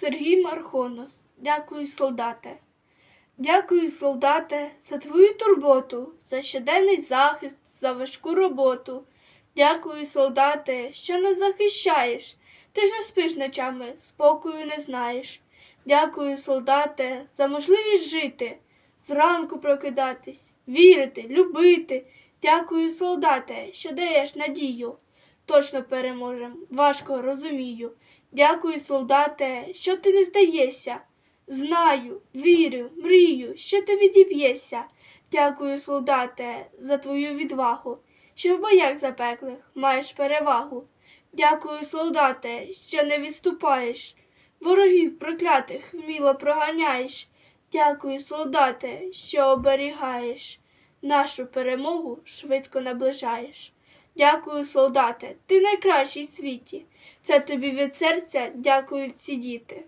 Сергій Мархонос. Дякую, солдате. Дякую, солдате, за твою турботу, за щоденний захист, за важку роботу. Дякую, солдате, що нас захищаєш. Ти ж не спиш ночами, спокою не знаєш. Дякую, солдате, за можливість жити, зранку прокидатись, вірити, любити. Дякую, солдате, що даєш надію. Точно переможем, важко розумію. Дякую, солдате, що ти не здаєшся. Знаю, вірю, мрію, що ти відіб'єшся. Дякую, солдате, за твою відвагу, що в боях запеклих маєш перевагу. Дякую, солдате, що не відступаєш, ворогів проклятих вміло проганяєш. Дякую, солдате, що оберігаєш, нашу перемогу швидко наближаєш. Дякую, солдате, ти найкращий в світі. Це тобі від серця дякують всі діти.